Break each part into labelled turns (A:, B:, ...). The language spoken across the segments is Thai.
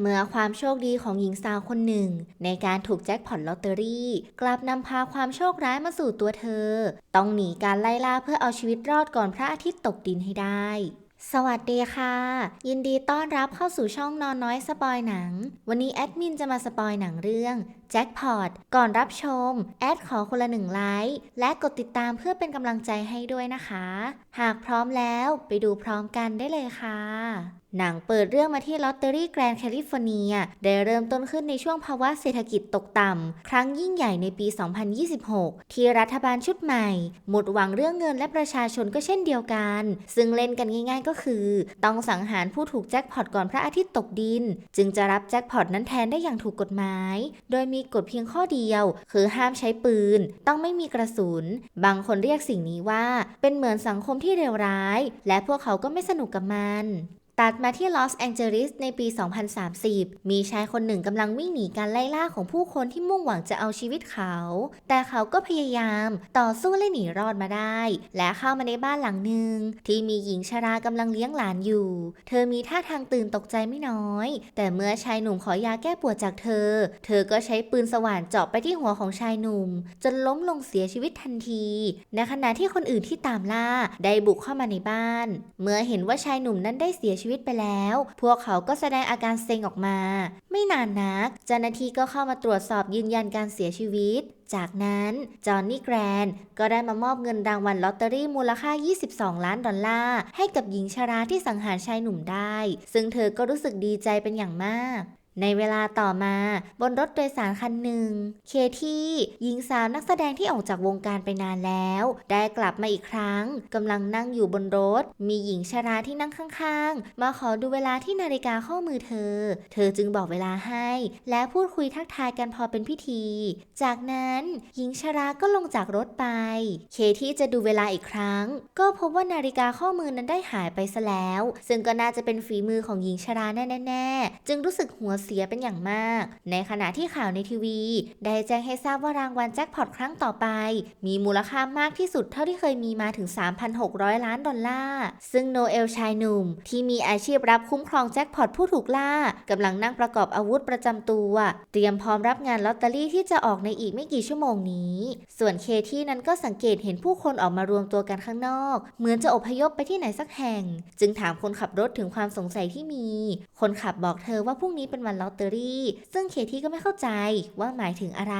A: เมื่อความโชคดีของหญิงสาวคนหนึ่ง ในการถูกแจ็คพอตลอตเตอรี่ กลับนำพาความโชคร้ายมาสู่ตัวเธอ ต้องหนีการไล่ล่าเพื่อเอาชีวิตรอดก่อนพระอาทิตย์ตกดินให้ได้ สวัสดีค่ะ ยินดีต้อนรับเข้าสู่ช่องนอนน้อยสปอยหนัง วันนี้แอดมินจะมาสปอยหนังเรื่องแจ็คพอตก่อนรับชม แอดขอคนละหนึ่งไลค์และกดติดตามเพื่อเป็นกำลังใจให้ด้วยนะคะ หากพร้อมแล้วไปดูพร้อมกันได้เลยค่ะหนังเปิดเรื่องมาที่ลอตเตอรี่แกรนด์แคลิฟอร์เนียได้เริ่มต้นขึ้นในช่วงภาวะเศรษฐกิจตกต่ำ ครั้งยิ่งใหญ่ในปี 2026 ที่รัฐบาลชุดใหม่ หมดหวังเรื่องเงินและประชาชนก็เช่นเดียวกัน ซึ่งเล่นกันง่ายๆก็คือ ต้องสังหารผู้ถูกแจ็คพอตก่อนพระอาทิตย์ตกดิน จึงจะรับแจ็คพอตนั้นแทนได้อย่างถูกกฎหมาย โดยมีกฎเพียงข้อเดียว คือห้ามใช้ปืน ต้องไม่มีกระสุน บางคนเรียกสิ่งนี้ว่า เป็นเหมือนสังคมที่เลวร้าย และพวกเขาก็ไม่สนุกกับมัน ตัดมาที่ลอสแองเจลิสในปี 2030 มีชายคนหนึ่งกำลังวิ่งหนีการไล่ล่าของผู้คนที่มุ่งหวังจะเอาชีวิตเขา แต่เขาก็พยายามต่อสู้และหนีรอดมาได้ และเข้ามาในบ้านหลังหนึ่งที่มีหญิงชรากำลังเลี้ยงหลานอยู่ เธอมีท่าทางตื่นตกใจไม่น้อย แต่เมื่อชายหนุ่มขอยาแก้ปวดจากเธอ เธอก็ใช้ปืนสว่านเจาะไปที่หัวของชายหนุ่ม จนล้มลงเสียชีวิตทันที ในขณะที่คนอื่นที่ตามล่าได้บุกเข้ามาในบ้าน เมื่อเห็นว่าชายหนุ่มนั้นได้เสียชีวิตไปแล้ว พวกเขาก็แสดงอาการเซ็งออกมา ไม่นานนัก เจ้าหน้าที่ก็เข้ามาตรวจสอบยืนยันการเสียชีวิต จากนั้น จอห์นนี่แกรนด์ก็ได้มามอบเงินรางวัลลอตเตอรี่มูลค่า 22 ล้านดอลลาร์ให้กับหญิงชราที่สังหารชายหนุ่มได้ ซึ่งเธอก็รู้สึกดีใจเป็นอย่างมาก ในเวลาต่อมาบนรถโดยสารคันหนึ่ง เคที่หญิงสาวนักแสดงที่ออกจากวงการไปนานแล้ว ได้กลับมาอีกครั้งกำลังนั่งอยู่บนรถ มีหญิงชราที่นั่งข้างๆ มาขอดูเวลาที่นาฬิกาข้อมือเธอ เธอจึงบอกเวลาให้ และพูดคุยทักทายกันพอเป็นพิธี จากนั้นหญิงชราก็ลงจากรถไป เคที่จะดูเวลาอีกครั้ง ก็พบว่านาฬิกาข้อมือนั้นได้หายไปซะแล้ว ซึ่งก็น่าจะเป็นฝีมือของหญิงชราแน่ๆจึงรู้สึกหัวเสียเป็นอย่างมาก ในขณะที่ข่าวในทีวี ได้แจ้งให้ทราบว่ารางวัลแจ็คพอตครั้งต่อไป มีมูลค่ามากที่สุดเท่าที่เคยมีมาถึง 3,600 ล้านดอลลาร์ ซึ่งโนเอลชายหนุ่ม ที่มีอาชีพรับคุ้มครองแจ็คพอตผู้ถูกล่ากำลังนั่งประกอบอาวุธประจำตัว เตรียมพร้อมรับงานลอตเตอรี่ที่จะออกในอีกไม่กี่ชั่วโมงนี้ ส่วนเคที่นั้นก็สังเกตเห็นผู้คนออกมารวมตัวกันข้างนอก เหมือนจะอพยพไปที่ไหนสักแห่ง จึงถามคนขับรถถึงความสงสัยที่มี คนขับบอกเธอว่าพรุ่งนี้เป็นวันลอตเตอรี่ ซึ่งเคที่ก็ไม่เข้าใจว่าหมายถึงอะไร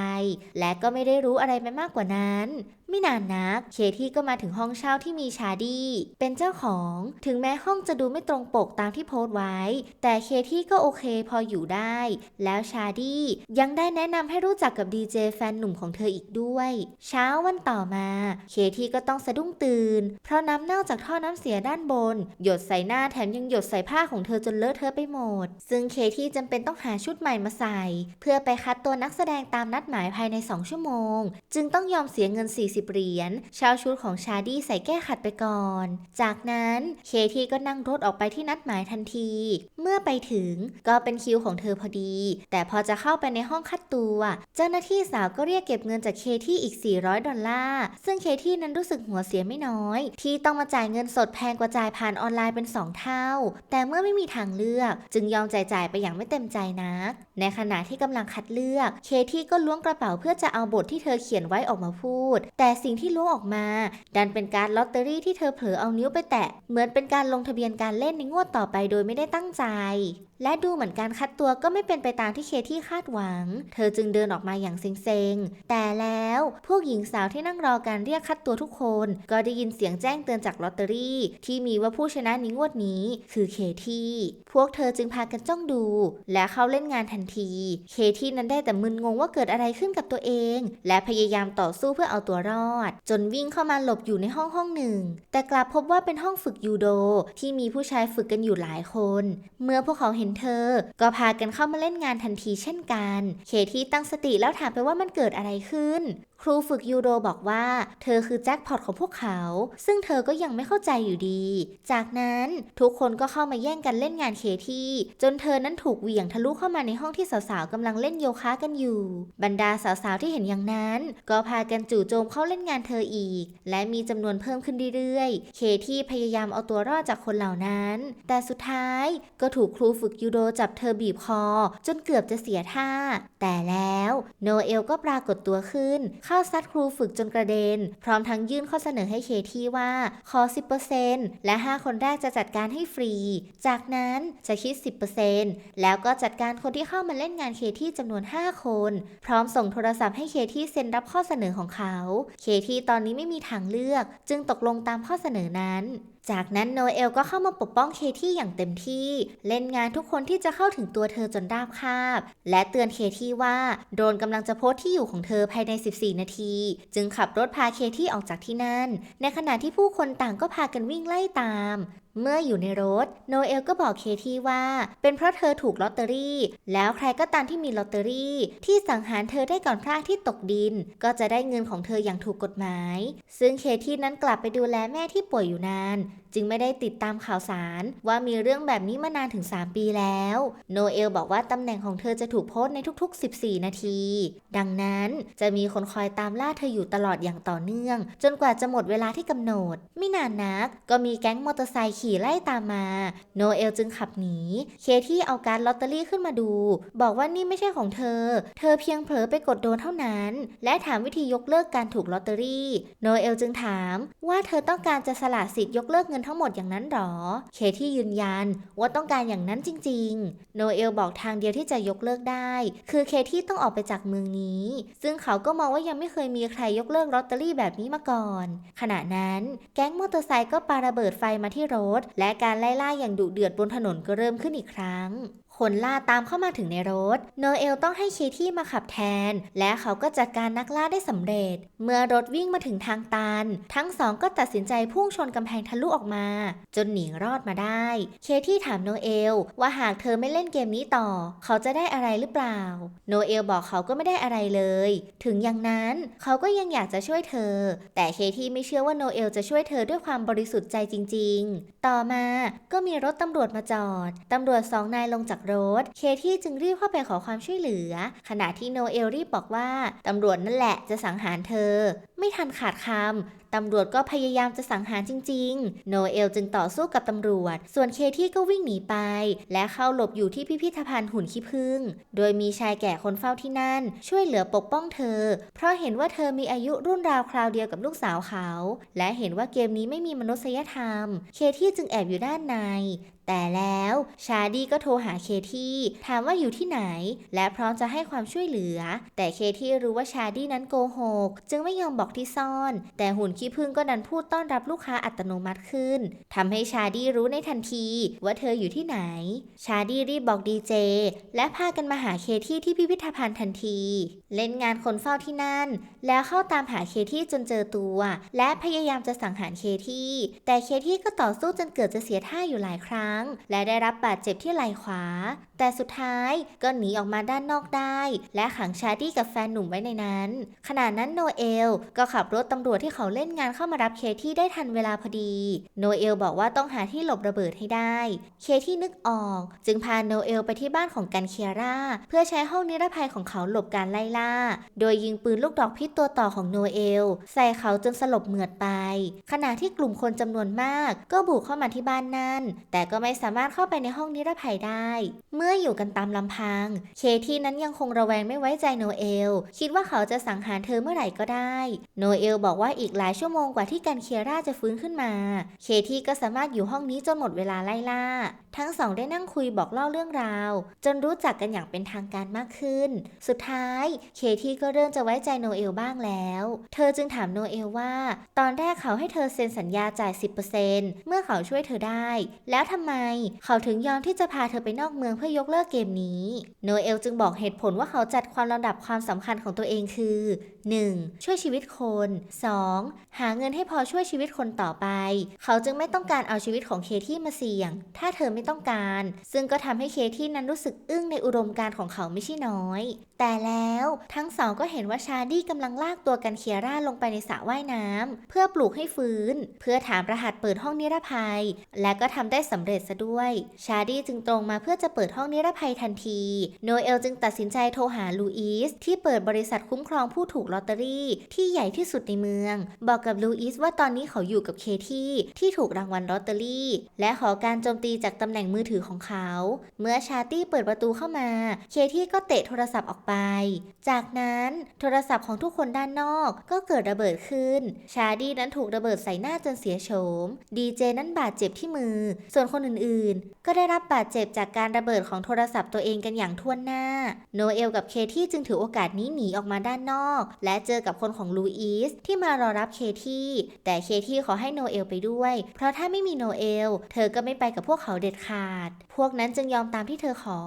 A: และก็ไม่ได้รู้อะไรไปมากกว่านั้น ไม่นานนัก เคที่ก็มาถึงห้องเช่าที่มีชาดี้เป็นเจ้าของ ถึงแม้ห้องจะดูไม่ตรงปกตามที่โพสต์ไว้ แต่เคที่ก็โอเคพออยู่ได้ แล้วชาดี้ยังได้แนะนำให้รู้จักกับดีเจแฟนหนุ่มของเธออีกด้วย เช้าวันต่อมา เคที่ก็ต้องสะดุ้งตื่น เพราะน้ำเน่าจากท่อน้ำเสียด้านบน หยดใส่หน้าแถมยังหยดใส่ผ้าของเธอจนเลอะเทอะไปหมด ซึ่งเคที่จำเป็นต้องหาชุดใหม่มาใส่ เพื่อไปคัดตัวนักแสดงตามนัดหมายภายใน 2 ชั่วโมง จึงต้องยอมเสียเงิน 40เหรียญเช่าชุดของชาดี้ใส่แก้ขัดไปก่อน จากนั้นเคที่ก็นั่งรถออกไปที่นัดหมายทันที เมื่อไปถึงก็เป็นคิวของเธอพอดี แต่พอจะเข้าไปในห้องคัดตัว เจ้าหน้าที่สาวก็เรียกเก็บเงินจากเคที่อีก 400 ดอลลาร์ ซึ่งเคที่นั้นรู้สึกหัวเสียไม่น้อย ที่ต้องมาจ่ายเงินสดแพงกว่าจ่ายผ่านออนไลน์เป็น 2 เท่า แต่เมื่อไม่มีทางเลือก จึงยอมจ่ายจ่ายไปอย่างไม่เต็มใจนัก ในขณะที่กำลังคัดเลือก เคที่ก็ล้วงกระเป๋าเพื่อจะเอาบทที่เธอเขียนไว้ออกมาพูด แต่แต่สิ่งที่ล้วงออกมา ดันเป็นการลอตเตอรี่ที่เธอเผลอเอานิ้วไปแตะ เหมือนเป็นการลงทะเบียนการเล่นในงวดต่อไปโดยไม่ได้ตั้งใจ และดูเหมือนการคัดตัวก็ไม่เป็นไปตามที่เคที่คาดหวัง เธอจึงเดินออกมาอย่างเซ็งๆ แต่แล้วพวกหญิงสาวที่นั่งรอการเรียกคัดตัวทุกคน ก็ได้ยินเสียงแจ้งเตือนจากลอตเตอรี่ ที่มีว่าผู้ชนะในงวดนี้คือเคที่พวกเธอจึงพากันจ้องดู และเข้าเล่นงานทันที เคที่นั้นได้แต่มึนงงว่าเกิดอะไรขึ้นกับตัวเอง และพยายามต่อสู้เพื่อเอาตัวรอดจนวิ่งเข้ามาหลบอยู่ในห้องห้องหนึ่ง แต่กลับพบว่าเป็นห้องฝึกยูโดที่มีผู้ชายฝึกกันอยู่หลายคน เมื่อพวกเขาเห็นเธอ ก็พากันเข้ามาเล่นงานทันทีเช่นกัน เคที่ตั้งสติแล้วถามไปว่ามันเกิดอะไรขึ้น ครูฝึกยูโดบอกว่า เธอคือแจ็คพอตของพวกเขา ซึ่งเธอก็ยังไม่เข้าใจอยู่ดี จากนั้นทุกคนก็เข้ามาแย่งกันเล่นงานเคที่ จนเธอนั้นถูกเหวี่ยงทะลุเข้ามาในห้องที่สาวๆกำลังเล่นโยคะกันอยู่ บรรดาสาวๆที่เห็นอย่างนั้น ก็พากันจู่โจมเข้าเล่นงานเธออีก และมีจำนวนเพิ่มขึ้นเรื่อยๆ เคที่พยายามเอาตัวรอดจากคนเหล่านั้น แต่สุดท้ายก็ถูกครูฝึกยูโดจับเธอบีบคอ จนเกือบจะเสียท่า แต่แล้วโนเอลก็ปรากฏตัวขึ้นเข้าซัดครูฝึกจนกระเด็น พร้อมทั้งยื่นข้อเสนอให้เคที่ว่าขอ 10%และ 5 คนแรกจะจัดการให้ฟรี จากนั้นจะคิด 10%แล้วก็จัดการคนที่เข้ามาเล่นงานเคที่จำนวน 5 คน พร้อมส่งโทรศัพท์ให้เคที่เซ็นรับข้อเสนอของเขา เคที่ตอนนี้ไม่มีทางเลือก จึงตกลงตามข้อเสนอนั้น จากนั้นโนเอลก็เข้ามาปกป้องเคที่อย่างเต็มที่ เล่นงานทุกคนที่จะเข้าถึงตัวเธอจนราบคาบ และเตือนเคที่ว่าโดนกำลังจะโพสที่อยู่ของเธอภายใน 14 นาที จึงขับรถพาเคที่ออกจากที่นั่น ในขณะที่ผู้คนต่างก็พากันวิ่งไล่ตาม เมื่ออยู่ในรถ โนเอลก็บอกเคที่ว่า เป็นเพราะเธอถูกลอตเตอรี่ แล้วใครก็ตามที่มีลอตเตอรี่ ที่สังหารเธอได้ก่อนพระอาทิตย์ตกดิน ก็จะได้เงินของเธออย่างถูกกฎหมาย ซึ่งเคที่นั้นกลับไปดูแลแม่ที่ป่วยอยู่นาน จึงไม่ได้ติดตามข่าวสาร ว่ามีเรื่องแบบนี้มานานถึง 3 ปีแล้ว โนเอลบอกว่าตำแหน่งของเธอจะถูกโพสในทุกๆ 14 นาที ดังนั้นจะมีคนคอยตามล่าเธออยู่ตลอดอย่างต่อเนื่อง จนกว่าจะหมดเวลาที่กำหนด ไม่นานนัก ก็มีแก๊งมอเตอร์ไซค์ขี่ไล่ตามมา โนเอลจึงขับหนี เคที่เอาการลอตเตอรี่ขึ้นมาดู บอกว่านี่ไม่ใช่ของเธอ เธอเพียงเผลอไปกดโดนเท่านั้น และถามวิธียกเลิกการถูกลอตเตอรี่ โนเอลจึงถามว่าเธอต้องการจะสละสิทธิ์ยกเลิกเงินทั้งหมดอย่างนั้นหรอ เคที่ยืนยันว่าต้องการอย่างนั้นจริงๆ โนเอลบอกทางเดียวที่จะยกเลิกได้ คือเคที่ต้องออกไปจากเมืองนี้ ซึ่งเขาก็มองว่ายังไม่เคยมีใครยกเลิกลอตเตอรี่แบบนี้มาก่อน ขณะนั้นแก๊งมอเตอร์ไซค์ก็ปาระเบิดไฟมาที่รถ และการไล่ล่าอย่างดุเดือดบนถนนก็เริ่มขึ้นอีกครั้ง คนล่าตามเข้ามาถึงในรถ โนเอลต้องให้เคที่มาขับแทน และเขาก็จัดการนักล่าได้สำเร็จ เมื่อรถวิ่งมาถึงทางตัน ทั้งสองก็ตัดสินใจพุ่งชนกำแพงทะลุออกมา จนหนีรอดมาได้ เคที่ถามโนเอล ว่าหากเธอไม่เล่นเกมนี้ต่อ เขาจะได้อะไรหรือเปล่า โนเอลบอกเขาก็ไม่ได้อะไรเลย ถึงอย่างนั้นเขาก็ยังอยากจะช่วยเธอ แต่เคที่ไม่เชื่อว่าโนเอลจะช่วยเธอด้วยความบริสุทธิ์ใจจริง ๆ ต่อมาก็มีรถตำรวจมาจอดตำรวจสองนายลงจากรถเคที่จึงรีบเข้าไปขอความช่วยเหลือ ขณะที่โนเอลรีบบอกว่าตำรวจนั่นแหละจะสังหารเธอ ไม่ทันขาดคำ ตำรวจก็พยายามจะสังหารจริง ๆ โนเอลจึงต่อสู้กับตำรวจ ส่วนเคที่ก็วิ่งหนีไป และเข้าหลบอยู่ที่พิพิธภัณฑ์หุ่นขี้ผึ้ง โดยมีชายแก่คนเฝ้าที่นั่น ช่วยเหลือปกป้องเธอ เพราะเห็นว่าเธอมีอายุรุ่นราวคราวเดียวกับลูกสาวเขา และเห็นว่าเกมนี้ไม่มีมนุษยธรรม เคที่จึงแอบอยู่ด้านในแต่แล้วชาดี้ก็โทรหาเคที่ถามว่าอยู่ที่ไหน และพร้อมจะให้ความช่วยเหลือ แต่เคที่รู้ว่าชาดี้นั้นโกหก จึงไม่ยอมบอกที่ซ่อน แต่หุ่นขี้ผึ้งก็ดันพูดต้อนรับลูกค้าอัตโนมัติขึ้นทำให้ชาดี้รู้ในทันทีว่าเธออยู่ที่ไหน ชาดี้รีบบอกดีเจ และพากันมาหาเคที่ที่พิพิธภัณฑ์ทันที เล่นงานคนเฝ้าที่นั่น แล้วเข้าตามหาเคที่จนเจอตัว และพยายามจะสังหารเคที่ แต่เคที่ก็ต่อสู้จนเกือบจะเสียท่าอยู่หลายครั้ง และได้รับบาดเจ็บที่ไหล่ขวา แต่สุดท้ายก็หนีออกมาด้านนอกได้ และขังชาดี้กับแฟนหนุ่มไว้ในนั้น ขณะนั้นโนเอลก็ขับรถตำรวจที่เขาเล่นงานเข้ามารับเคที่ได้ทันเวลาพอดี โนเอลบอกว่าต้องหาที่หลบระเบิดให้ได้ เคที่นึกออก จึงพาโนเอลไปที่บ้านของกันเคียร่า เพื่อใช้ห้องนิรภัยของเขาหลบการไล่ล่า โดยยิงปืนลูกดอกพิษตัวต่อของโนเอล ใส่เขาจนสลบเหมือดไป ขณะที่กลุ่มคนจำนวนมาก ก็บุกเข้ามาที่บ้านนั่น แต่ก็ไม่สามารถเข้าไปในห้องนิรภัยได้ เมื่ออยู่กันตามลำพัง เคที่นั้นยังคงระแวงไม่ไว้ใจโนเอล คิดว่าเขาจะสังหารเธอเมื่อไหร่ก็ได้ โนเอลบอกว่าอีกหลายชั่วโมงกว่าที่กันเคียร่าจะฟื้นขึ้นมา เคที่ก็สามารถอยู่ห้องนี้จนหมดเวลาไล่ล่า ทั้งสองได้นั่งคุยบอกเล่าเรื่องราว จนรู้จักกันอย่างเป็นทางการมากขึ้น สุดท้าย เคที่ก็เริ่มจะไว้ใจโนเอลบ้างแล้ว เธอจึงถามโนเอลว่า ตอนแรกเขาให้เธอเซ็นสัญญาจ่าย 10%เมื่อเขาช่วยเธอได้ แล้วทำไมเขาถึงยอมที่จะพาเธอไปนอกเมืองเพื่อยกเลิกเกมนี้ โนเอลจึงบอกเหตุผลว่าเขาจัดความลำดับความสำคัญของตัวเองคือ 1. ช่วยชีวิตคน 2. หาเงินให้พอช่วยชีวิตคนต่อไป เขาจึงไม่ต้องการเอาชีวิตของเคที่มาเสี่ยง ถ้าเธอไม่ต้องการ ซึ่งก็ทำให้เคที่นั้นรู้สึกอึ้งในอุดมการของเขาไม่ใช่น้อย แต่แล้วทั้งสองก็เห็นว่าชาดี้กำลังลากตัวกันเคียร่าลงไปในสระว่ายน้ำเพื่อปลุกให้ฟื้น เพื่อถามรหัสเปิดห้องนิรภัย และก็ทำได้สำเร็จซะด้วย ชาดี้จึงตรงมาเพื่อจะเปิดห้องนิรภัยทันที โนเอลจึงตัดสินใจโทรหาลูอิสที่เปิดบริษัทคุ้มครองผู้ถูกลอตเตอรี่ที่ใหญ่ที่สุดในเมือง บอกกับลูอิสว่าตอนนี้เขาอยู่กับเคที่ที่ถูกรางวัลลอตเตอรี่ และขอการโจมตีจากตำแหน่งมือถือของเขา เมื่อชาตี้เปิดประตูเข้ามา เคที่ก็เตะโทรศัพท์ออกไป จากนั้นโทรศัพท์ของทุกคนด้านนอกก็เกิดระเบิดขึ้น ชาดี้นั้นถูกระเบิดใส่หน้าจนเสียโฉม ดีเจนั้นบาดเจ็บที่มือ ส่วนคนอื่นๆ ก็ได้รับบาดเจ็บจากการระเบิดของโทรศัพท์ตัวเองกันอย่างท่วนหน้า โนเอลกับเคที่จึงถือโอกาสนี้หนีออกมาด้านนอก และเจอกับคนของลูอิสที่มารอรับเคที่แต่เคที่ขอให้โนเอลไปด้วย เพราะถ้าไม่มีโนเอล เธอก็ไม่ไปกับพวกเขาเด็ดขาด พวกนั้นจึงยอมตามที่เธอขอ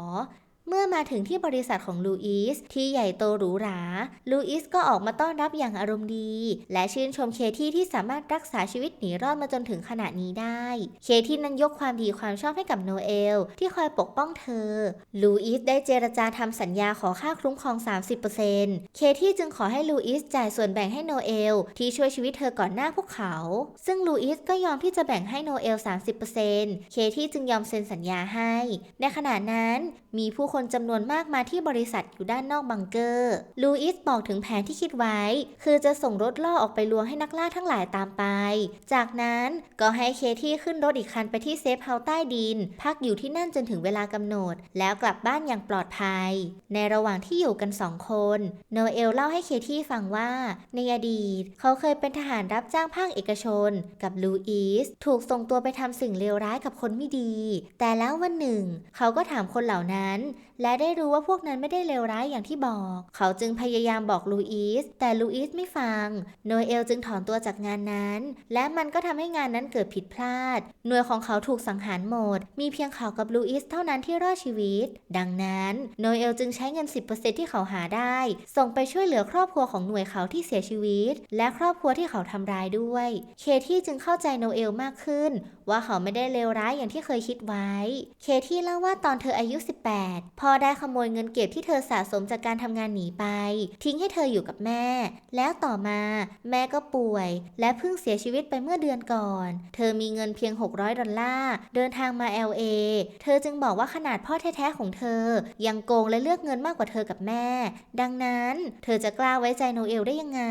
A: เมื่อมาถึงที่บริษัทของลูอิสที่ใหญ่โตหรูหรา ลูอิสก็ออกมาต้อนรับอย่างอารมณ์ดี และชื่นชมเคที่ที่สามารถรักษาชีวิตหนีรอดมาจนถึงขณะนี้ได้ เคที่นั้นยกความดีความชอบให้กับโนเอล ที่คอยปกป้องเธอ ลูอิสได้เจรจาทำสัญญาขอค่าคุ้มครอง 30%เคที่จึงขอให้ลูอิสจ่ายส่วนแบ่งให้โนเอล ที่ช่วยชีวิตเธอก่อนหน้าพวกเขา ซึ่งลูอิสก็ยอมที่จะแบ่งให้โนเอล 30%เคที่จึงยอมเซ็นสัญญาให้ ในขณะนั้นมีผู้คนนจำนวนมากมาที่บริษัทอยู่ด้านนอกบังเกอร์ ลูอิสบอกถึงแผนที่คิดไว้ คือจะส่งรถล่อออกไปลวงให้นักล่าทั้งหลายตามไป จากนั้นก็ให้เคที่ขึ้นรถอีกคันไปที่เซฟเฮาส์ใต้ดิน พักอยู่ที่นั่นจนถึงเวลากำหนด แล้วกลับบ้านอย่างปลอดภัย ในระหว่างที่อยู่กันสองคนโนเอลเล่าให้เคที่ฟังว่าในอดีต เขาเคยเป็นทหารรับจ้างภาคเอกชน กับลูอิสถูกส่งตัวไปทำสิ่งเลวร้ายกับคนไม่ดี แต่แล้ววันหนึ่ง เขาก็ถามคนเหล่านั้น และได้รู้ว่าพวกนั้นไม่ได้เลวร้ายอย่างที่บอก เขาจึงพยายามบอกลูอิส แต่ลูอิสไม่ฟัง โนเอลจึงถอนตัวจากงานนั้น และมันก็ทำให้งานนั้นเกิดผิดพลาด หน่วยของเขาถูกสังหารหมด มีเพียงเขากับลูอิสเท่านั้นที่รอดชีวิต ดังนั้น โนเอลจึงใช้เงิน 10%ที่เขาหาได้ ส่งไปช่วยเหลือครอบครัวของหน่วยเขาที่เสียชีวิต และครอบครัวที่เขาทำร้ายด้วย เคที่จึงเข้าใจโนเอลมากขึ้น ว่าเขาไม่ได้เลวร้ายอย่างที่เคยคิดไว้ เคที่เล่าว่าตอนเธออายุ 18พอพ่อได้ขโมยเงินเก็บที่เธอสะสมจากการทำงานหนีไป ทิ้งให้เธออยู่กับแม่ แล้วต่อมาแม่ก็ป่วย และเพิ่งเสียชีวิตไปเมื่อเดือนก่อน เธอมีเงินเพียง 600 ดอลลาร์เดินทางมา LA เธอจึงบอกว่าขนาดพ่อแท้ๆของเธอ ยังโกงและเลือกเงินมากกว่าเธอกับแม่ ดังนั้น เธอจะกล้าไว้ใจโนเอลได้ยังไง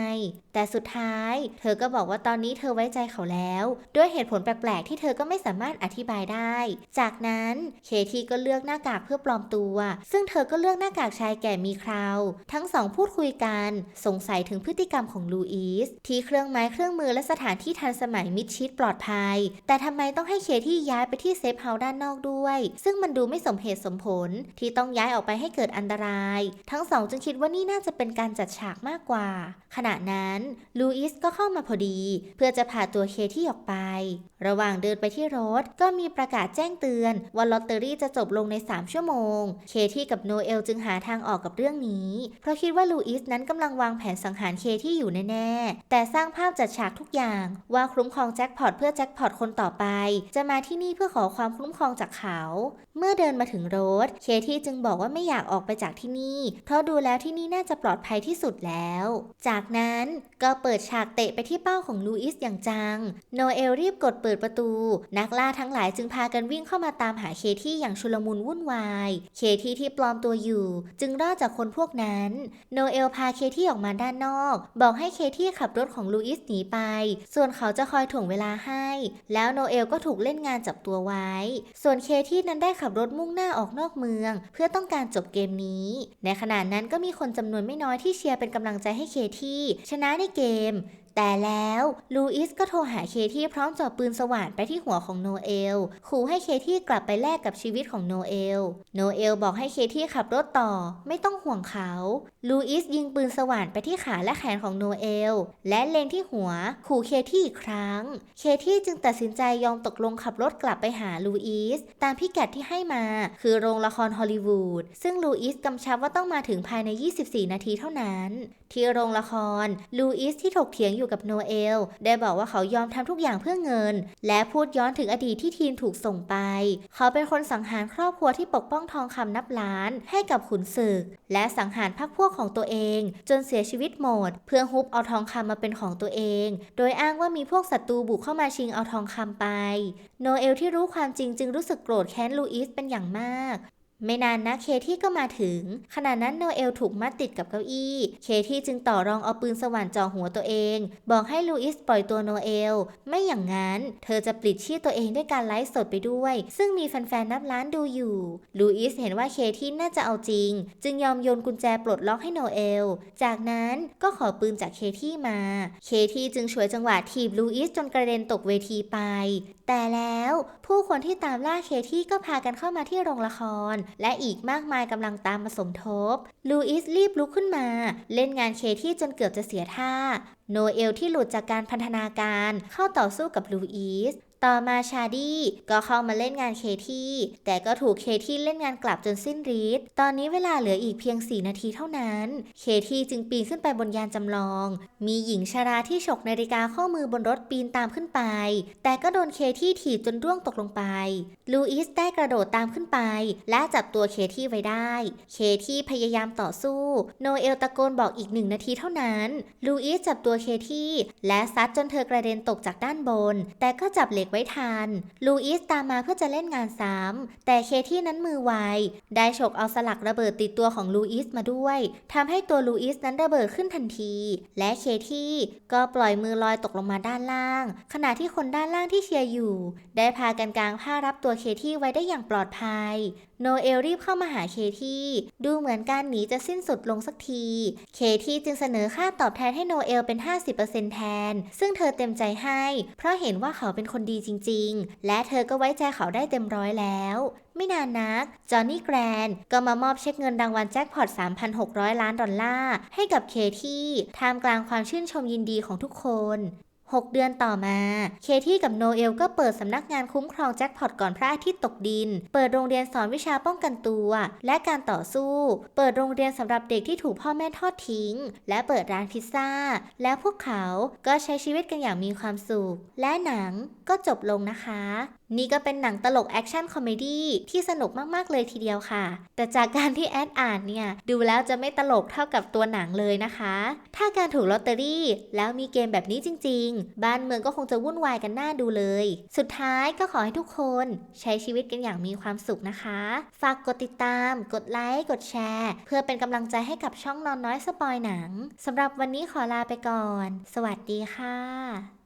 A: แต่สุดท้าย เธอก็บอกว่าตอนนี้เธอไว้ใจเขาแล้ว ด้วยเหตุผลแปลกๆที่เธอก็ไม่สามารถอธิบายได้ จากนั้นเคที่ก็เลือกหน้ากากเพื่อปลอมตัวซึ่งเธอก็เลือกหน้ากากชายแก่มีคราว ทั้งสองพูดคุยกัน สงสัยถึงพฤติกรรมของลูอิสที่เครื่องไม้เครื่องมือและสถานที่ทันสมัยมิดชิดปลอดภัย แต่ทำไมต้องให้เคที่ย้ายไปที่เซฟเฮาส์ด้านนอกด้วย ซึ่งมันดูไม่สมเหตุสมผลที่ต้องย้ายออกไปให้เกิดอันตราย ทั้งสองจึงคิดว่านี่น่าจะเป็นการจัดฉากมากกว่า ขณะนั้นลูอิสก็เข้ามาพอดี เพื่อจะพาตัวเคที่ออกไประหว่างเดินไปที่รถก็มีประกาศแจ้งเตือนว่าลอตเตอรี่จะจบลงใน 3 ชั่วโมง เคที่กับโนเอลจึงหาทางออกกับเรื่องนี้ เพราะคิดว่าลูอิสนั้นกำลังวางแผนสังหารเคที่อยู่แน่ๆ แต่สร้างภาพจัดฉากทุกอย่าง ว่าคุ้มครองแจ็คพอตเพื่อแจ็คพอตคนต่อไป จะมาที่นี่เพื่อขอความคุ้มครองจากเขา เมื่อเดินมาถึงรถ เคที่จึงบอกว่าไม่อยากออกไปจากที่นี่ เพราะดูแล้วที่นี่น่าจะปลอดภัยที่สุดแล้ว จากนั้นก็เปิดฉากเตะไปที่เป้าของลูอิสอย่างจัง โนเอลรีบกดเปิดประตู นักล่าทั้งหลายจึงพากันวิ่งเข้ามาตามหาเคที่อย่างชุลมุนวุ่นวาย เคที่ที่ปลอมตัวอยู่ จึงรอดจากคนพวกนั้น โนเอลพาเคที่ออกมาด้านนอก บอกให้เคที่ขับรถของลูอิสหนีไป ส่วนเขาจะคอยถ่วงเวลาให้ แล้วโนเอลก็ถูกเล่นงานจับตัวไว้ ส่วนเคที่นั้นได้ขับรถมุ่งหน้าออกนอกเมือง เพื่อต้องการจบเกมนี้ ในขณะนั้นก็มีคนจำนวนไม่น้อยที่เชียร์เป็นกำลังใจให้เคที่ชนะในเกม แต่แล้วลูอิสก็โทรหาเคที่พร้อมจ่อปืนสว่านไปที่หัวของโนเอลขู่ให้เคที่กลับไปแลกกับชีวิตของโนเอล โนเอลบอกให้เคที่ขับรถต่อ ไม่ต้องห่วงเขา ลูอิสยิงปืนสว่านไปที่ขาและแขนของโนเอล และเล็งที่หัวขู่เคที่อีกครั้ง เคที่จึงตัดสินใจยอมตกลงขับรถกลับไปหาลูอิสตามพิกัดที่ให้มา คือโรงละครฮอลลีวูดซึ่งลูอิสกำชับว่าต้องมาถึงภายใน 24 นาทีเท่านั้น ที่โรงละครลูอิสที่ถกเถียงอยู่อยู่กับโนเอล ได้บอกว่าเขายอมทำทุกอย่างเพื่อเงิน และพูดย้อนถึงอดีตที่ทีมถูกส่งไป เขาเป็นคนสังหารครอบครัวที่ปกป้องทองคำนับล้าน ให้กับขุนศึก และสังหารพรรคพวกของตัวเอง จนเสียชีวิตหมด เพื่อฮุบเอาทองคำมาเป็นของตัวเอง โดยอ้างว่ามีพวกศัตรูบุกเข้ามาชิงเอาทองคำไป โนเอลที่รู้ความจริงจึงรู้สึกโกรธแค้นลูอิสเป็นอย่างมาก ไม่นานนะเคที่ก็มาถึง ขณะนั้นโนเอลถูกมัดติดกับเก้าอี้ เคที่จึงต่อรองเอาปืนสว่านจ่อหัวตัวเอง บอกให้ลูอิสปล่อยตัวโนเอล ไม่อย่างนั้น เธอจะปลิดชีพตัวเองด้วยการไลฟ์สดไปด้วย ซึ่งมีแฟนๆนับล้านดูอยู่ลูอิสเห็นว่าเคที่น่าจะเอาจริง จึงยอมโยนกุญแจปลดล็อกให้โนเอล จากนั้นก็ขอปืนจากเคที่มา เคที่จึงฉวยจังหวะถีบลูอิสจนกระเด็นตกเวทีไป แต่แล้วผู้คนที่ตามล่าเคที่ก็พากันเข้ามาที่โรงละครและอีกมากมายกำลังตามมาสมทบ ลูอิสรีบลุกขึ้นมา เล่นงานเคที่จนเกือบจะเสียท่า โนเอลที่หลุดจากการพันธนาการเข้าต่อสู้กับลูอิส ต่อมาชาดี้ก็เข้ามาเล่นงานเคที่แต่ก็ถูกเคที่เล่นงานกลับจนสิ้นฤทธิ์ตอนนี้เวลาเหลืออีกเพียง 4 นาทีเท่านั้น เคที่จึงปีนขึ้นไปบนยานจำลอง มีหญิงชาราที่ฉกนาฬิกาข้อมือบนรถปีนตามขึ้นไป แต่ก็โดนเคที่ถีบจนร่วงตกลงไป ลูอิสได้กระโดดตามขึ้นไป และจับตัวเคที่ไว้ได้ เคที่พยายามต่อสู้ โนเอลตะโกนบอกอีกหนึ่งนาทีเท่านั้น ลูอิสจับตัวเคที่และซัดจนเธอกระเด็นตกจากด้านบน แต่ก็จับเหล็กไว้ทัน ลูอิสตามมาเพื่อจะเล่นงานซ้ำแต่เคที่นั้นมือไว ได้ฉกเอาสลักระเบิดติดตัวของลูอิสมาด้วยทำให้ตัวลูอิสนั้นระเบิดขึ้นทันที และเคที่ก็ปล่อยมือลอยตกลงมาด้านล่าง ขณะที่คนด้านล่างที่เชียร์อยู่ ได้พากันกางผ้ารับตัวเคที่ไว้ได้อย่างปลอดภัยโนเอลรีบเข้ามาหาเคที่ ดูเหมือนการหนีจะสิ้นสุดลงสักที เคที่จึงเสนอค่าตอบแทนให้โนเอลเป็น 50%แทน ซึ่งเธอเต็มใจให้ เพราะเห็นว่าเขาเป็นคนดีจริง ๆ และเธอก็ไว้ใจเขาได้เต็มร้อยแล้วไม่นานนัก จอห์นนี่แกรนด์ก็มามอบเช็คเงินรางวัลแจ็คพอต 3,600 ล้านดอลลาร์ ให้กับเคที่ท่ามกลางความชื่นชมยินดีของทุกคน 6 เดือนต่อมา เคที่กับโนเอลก็เปิดสำนักงานคุ้มครองแจ็คพอตก่อนพระอาทิตย์ตกดิน เปิดโรงเรียนสอนวิชาป้องกันตัว และการต่อสู้ เปิดโรงเรียนสำหรับเด็กที่ถูกพ่อแม่ทอดทิ้ง และเปิดร้านพิซซ่า และพวกเขาก็ใช้ชีวิตกันอย่างมีความสุข และหนังก็จบลงนะคะ นี่ก็เป็นหนังตลกแอคชั่นคอมเมดี้ที่สนุกมากๆเลยทีเดียวค่ะ แต่จากการที่แอดอ่านเนี่ย ดูแล้วจะไม่ตลกเท่ากับตัวหนังเลยนะคะ ถ้าการถูกลอตเตอรี่ แล้วมีเกมแบบนี้จริง ๆ บ้านเมืองก็คงจะวุ่นวายกันหน่าดูเลย สุดท้ายก็ขอให้ทุกคนใช้ชีวิตกันอย่างมีความสุขนะคะ ฝากกดติดตาม กดไลค์กดแชร์ เพื่อเป็นกำลังใจให้กับช่องนอนน้อยสปอยหนังสำหรับวันนี้ขอลาไปก่อน สวัสดีค่ะ